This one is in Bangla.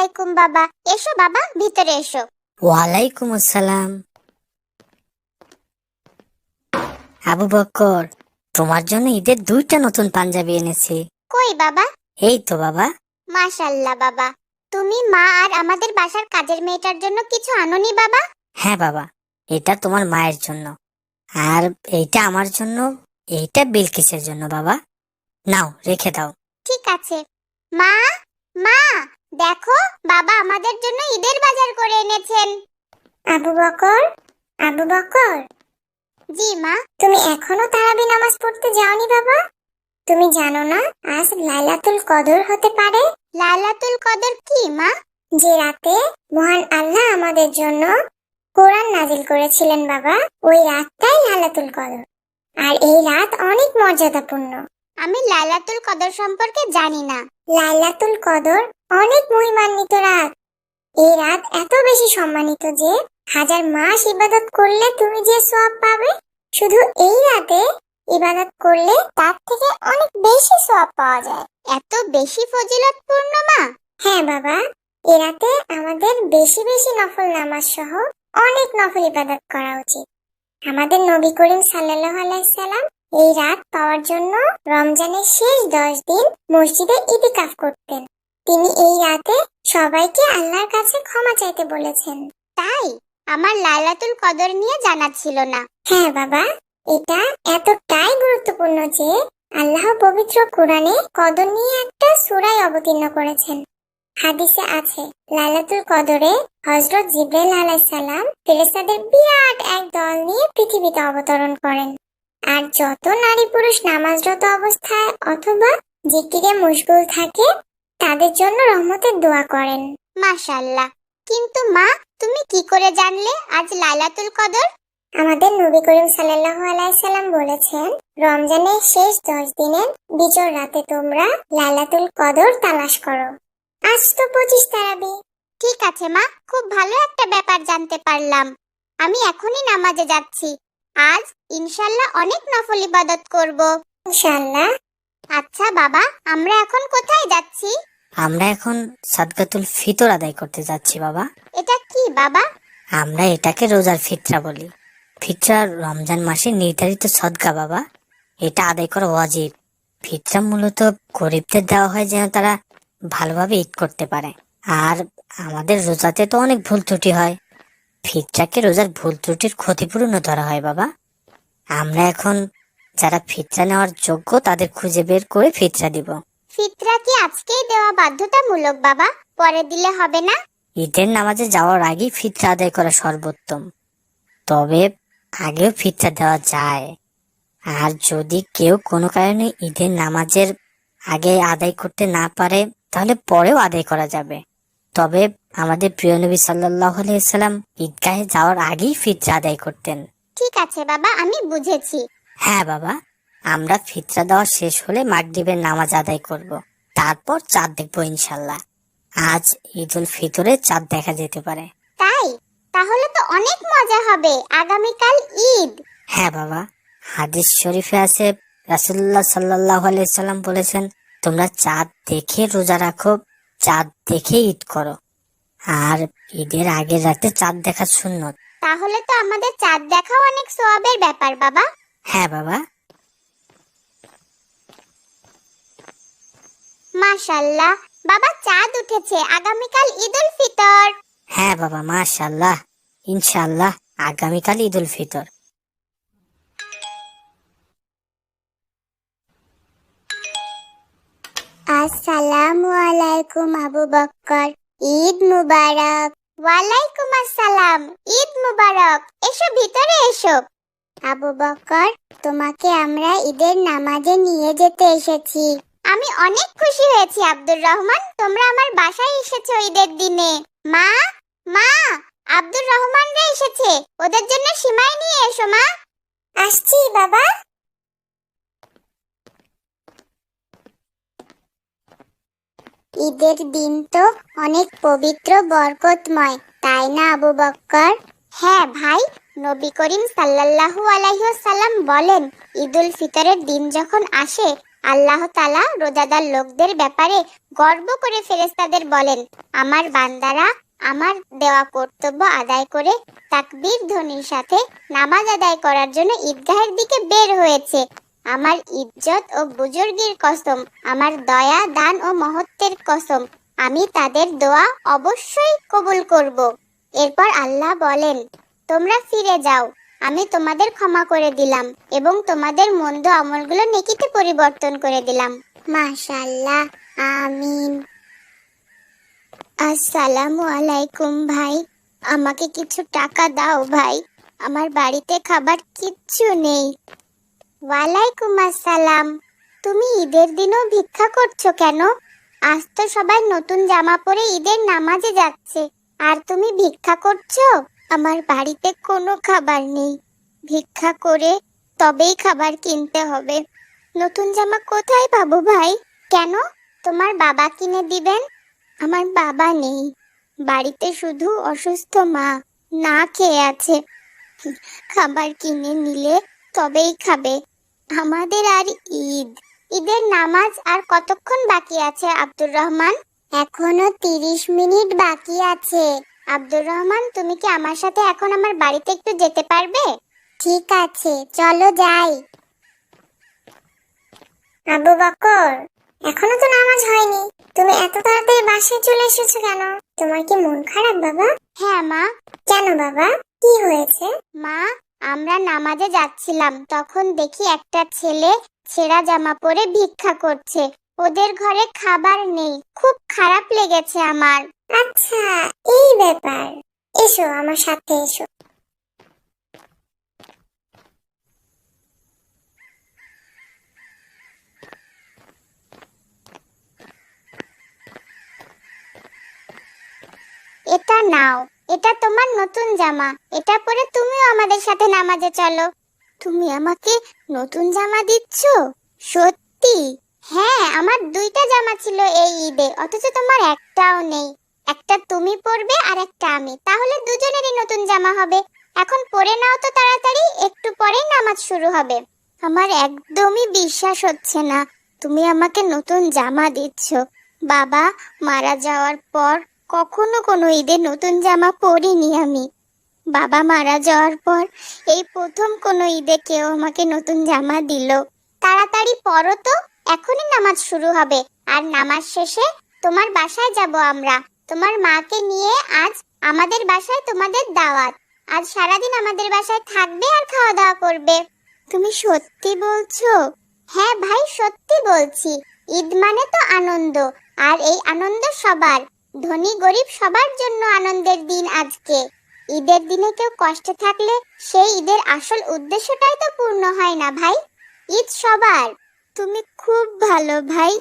আলাইকুম বাবা। এসো বাবা ভিতরে এসো। ওয়ালাইকুম আসসালাম। আবু বক্কর তোমার জন্য ঈদের দুইটা নতুন পাঞ্জাবি এনেছি। কই বাবা? এই তো বাবা। মাশাল্লাহ বাবা। তুমি মা আর আমাদের বাসার কাজের মেয়েটার জন্য কিছু আনোনি বাবা? হ্যাঁ বাবা এটা তোমার মায়ের জন্য। আর এইটা আমার জন্য এইটা বিলকিসের জন্য বাবা। নাও রেখে দাও। ঠিক আছে। মা মা দেখো বাবা আমাদের জন্য ঈদের বাজার করে এনেছেন। আবু বকর আবু বকর। জি মা তুমি এখনও তারাবি নামাজ পড়তে যাওনি বাবা? তুমি জানো না আজ লাইলাতুল কদর হতে পারে। লাইলাতুল কদর কি মা? যে রাতে মহান আল্লাহ আমাদের জন্য কোরআন নাজিল করেছিলেন বাবা ওই রাতটাই লাইলাতুল কদর। আর এই রাত অনেক মর্যাদাপূর্ণ। আমি লাইলাতুল কদর সম্পর্কে জানি না। লাইলাতুল কদর অনেক মহিমান্বিত রাত। এই রাত এত বেশি সম্মানিত যে হাজার মাস ইবাদত করলে তুমি যে সওয়াব পাবে, শুধু এই রাতে ইবাদত করলে তার থেকে অনেক বেশি সওয়াব পাওয়া যায়। এত বেশি ফজিলতপূর্ণ মা? হ্যাঁ বাবা, এ রাতে আমাদের বেশি বেশি নফল নামাজ সহ অনেক নফল ইবাদত করা উচিত। আমাদের নবী করিম সাল্লাল্লাহু আলাইহি সাল্লাম এই রাত পাওয়ার জন্য রমজানের শেষ দশ দিন মসজিদে ইতিকাফ করতেন। তিনি এই রাতে সবাইকে আল্লাহর কাছে ক্ষমা চাইতে বলেছেন। তাই আমার লাইলাতুল কদর নিয়ে জানা ছিল না। হ্যাঁ বাবা এটা এতটাই গুরুত্বপূর্ণ যে আল্লাহ পবিত্র কোরআনে কদর নিয়ে একটা সূরাই অবতীর্ণ করেছেন। হাদিসে আছে লাইলাতুল কদরে হজরত জিব্রাইল আলাইহিস সালাম ফেরেশতাদের বিরাট এক দল নিয়ে পৃথিবীতে অবতরণ করেন। আর যত নারী পুরুষ নামাজরত অবস্থায় অথবা জিকিরে মুশগুল থাকে তাদের জন্য রহমতের দোয়া করেন। মাশাআল্লাহ কিন্তু মা তুমি কি করে জানলে আজ লাইলাতুল কদর? আমাদের নবী করিম সাল্লাল্লাহু আলাইহি সাল্লাম বলেছেন রমজানের শেষ দশ দিনের বিজর রাতে তোমরা লাইলাতুল কদর তালাশ করো। আজ তো পঁচিশ তারাবি। ঠিক আছে মা খুব ভালো একটা ব্যাপার জানতে পারলাম। আমি এখনই নামাজে যাচ্ছি। আজ ইনশাল্লাহ অনেক নফল ইবাদত করব। ইনশাল্লাহ। আচ্ছা বাবা আমরা এখন কোথায় যাচ্ছি? আমরা এখন সাদকাতুল ফিতর আদায় করতে যাচ্ছি বাবা। এটা কি বাবা? আমরা এটাকে রোজার ফিতরা বলি। ফিতরা রমজান মাসে নির্ধারিত সদকা বাবা। এটা আদায় করা ওয়াজিব। ফিতরা মূলত গরিবদের দেওয়া হয় যেন তারা ভালোভাবে ঈদ করতে পারে। আর আমাদের রোজাতে তো অনেক ভুল ত্রুটি হয়। ফিতরাকে রোজার ভুল ত্রুটির ক্ষতিপূরণও ধরা হয় বাবা। আমরা এখন যারা ফিতরা নেওয়ার যোগ্য তাদের খুঁজে বের করে ফিতরা দিব। ফিতরা কি আজকেই দেওয়া বাধ্যতামূলক বাবা? পরে দিলে হবে না? ঈদের নামাজে যাওয়ার আগেই ফিতরা আদায় করা সর্বোত্তম। তবে আগেও ফিতরা দেওয়া যায়। আর যদি কেউ কোনো কারণে ঈদের নামাজের আগে আদায় করতে না পারে তাহলে পরেও আদায় করা যাবে। তবে আমাদের প্রিয় নবী সাল্লাহ সাল্লাম ঈদগাহে যাওয়ার আগেই ফিতরা আদায় করতেন। ঠিক আছে বাবা আমি বুঝেছি। হ্যাঁ বাবা আমরা ফিতরা দেওয়া শেষ হলে মাগরিবের নামাজ আদায় করব। তারপর চাঁদ দেখব ইনশাল্লাহ আজ ঈদ উল ফিতরে চাঁদ দেখা যেতে পারে। তাই? তাহলে তো অনেক মজা হবে আগামীকাল ঈদ। হ্যাঁ বাবা হাদিস শরীফে আছে রাসুল্লাহ সাল্লাহ সাল্লাম বলেছেন তোমরা চাঁদ দেখে রোজা রাখো চাঁদ দেখে ঈদ করো। আর ঈদের আগের রাতে চাঁদ দেখা সুন্নত তাহলে তো আমাদের চাঁদ দেখাও অনেক সোয়াবের ব্যাপার বাবা। হ্যাঁ বাবা। মাশাল্লাহ বাবা চাঁদ উঠেছে। আগামীকাল ঈদ উল ফিতর। হ্যাঁ বাবা মাশাল্লাহ। ইনশাল্লাহ আগামীকাল ঈদ উল ফিতর। আসসালামু আলাইকুম আবু বক্কর। ঈদ মুবারক। ওয়ালাইকুম আসসালাম। ঈদ মুবারক। এসো, ভিতরে এসো। আবু বক্কর, তোমাকে আমরা ঈদের নামাজে নিয়ে যেতে এসেছি। আমি অনেক খুশি হয়েছি, আব্দুর রহমান। তোমরা আমার বাসায় এসেছ ঈদের দিনে। মা মা, আব্দুর রহমানরা এসেছে। ওদের জন্য সীমায় নিয়ে এসো, মা। আসছি, বাবা। ঈদের দিন তো অনেক পবিত্র বরকতময়, তাই না, আবু বক্কর? হ্যাঁ ভাই, নবী করিম সাল্লাল্লাহু আলাইহি সাল্লাম বলেন, ঈদুল ফিতরের দিন যখন আসে, আল্লাহ তালা রোজাদার লোকদের ব্যাপারে গর্ব করে ফেরেস্তাদের বলেন, আমার বান্দারা আমার দেওয়া কর্তব্য আদায় করে তাকবীর ধ্বনির সাথে নামাজ আদায় করার জন্য ঈদগাহের দিকে বের হয়েছে। আমার ইজ্জত ও বুজুর্গির কসম, আমার দয়া, দান ও মহত্বের কসম, আমি তাদের দোয়া অবশ্যই কবুল করব। এরপর আল্লাহ বলেন, তোমরা ফিরে যাও, আমি তোমাদের ক্ষমা করে দিলাম এবং তোমাদের মন্দ আমলগুলো নেকিতে পরিবর্তন করে দিলাম। মাশাআল্লাহ, আমিন। আসসালামু আলাইকুম ভাই, আমাকে কিছু টাকা দাও ভাই, আমার বাড়িতে খাবার কিচ্ছু নেই। ওয়ালাইকুম আসসালাম। তুমি ঈদের দিনও ভিক্ষা করছ কেন? আজ তো সবাই নতুন জামা পরে ঈদের নামাজে যাচ্ছে। আর তুমি ভিক্ষা করছ? আমার বাড়িতে কোনো খাবার নেই। ভিক্ষা করে তবেই খাবার কিনতে হবে। নতুন জামা কোথায় পাবো ভাই? কেন? তোমার বাবা কিনে দিবেন? আমার বাবা নেই। বাড়িতে শুধু অসুস্থ মা, না খেয়ে আছে। খাবার কিনে নিলে তবেই খাবে। আমাদের আর ঈদ। ঈদের নামাজ আর কতক্ষণ বাকি আছে আব্দুর রহমান? এখনও তিরিশ মিনিট বাকি আছে। আব্দুর রহমান তুমি কি আমার সাথে এখন আমার বাড়িতে একটু যেতে পারবে? ঠিক আছে চলো যাই। আবু বকর এখনও তো নামাজ হয়নি। তুমি এত তাড়াতাড়ি বাসায় চলে এসেছ কেন? তোমার কি মন খারাপ বাবা? হ্যাঁ মা। কেন বাবা? কি হয়েছে? মা আমরা নামাজে যাচ্ছিলাম তখন দেখি একটা ছেলে ছেঁড়া জামা পরে ভিক্ষা করছে। ওদের ঘরে খাবার নেই খুব খারাপ লেগেছে আমার। আচ্ছা এই ব্যাপার। এসো আমার সাথে এসো। এটা নাও। এটা তোমার নতুন জামা। এটা পরে তুমিও আমাদের সাথে নামাজে চলো। তুমি আমাকে নতুন জামা দিচ্ছ? সত্যি? হ্যাঁ আমার দুইটা জামা ছিল এই ঈদে, অথচ তোমার একটাও নেই। একটা তুমি পরবে আর একটা আমি। তাহলে দুজনেরই নতুন জামা হবে। এখন পরে নাও তো তাড়াতাড়ি, একটু পরেই নামাজ শুরু হবে। আমার একদমই বিশ্বাস হচ্ছে না। তুমি আমাকে নতুন জামা দিচ্ছ। বাবা মারা যাওয়ার পর কখনো কোনো ঈদে নতুন জামা পরিনি আমি। বাবা মারা যাওয়ার পর এই প্রথম কোনো ঈদে কেউ আমাকে নতুন জামা দিল। তাড়াতাড়ি পরো তো, এখনই নামাজ শুরু হবে। আর নামাজ শেষে তোমার বাসায় যাব আমরা। তোমার মাকে নিয়ে আজ আমাদের বাসায় তোমাদের দাওয়াত। আজ সারাদিন আমাদের বাসায় থাকবে আর খাওয়া দাওয়া করবে। তুমি সত্যি বলছো? হ্যাঁ ভাই, সত্যি বলছি। ঈদ মানে তো আনন্দ, আর এই আনন্দ সবার। ধনী গরিব সবার জন্য আনন্দের দিন আজকে। ঈদের দিনে কেউ কষ্টে থাকলে সেই ঈদের আসল উদ্দেশ্যটাই তো পূর্ণ হয় না ভাই। ঈদ সবার। তুমি খুব ভালো ভাই।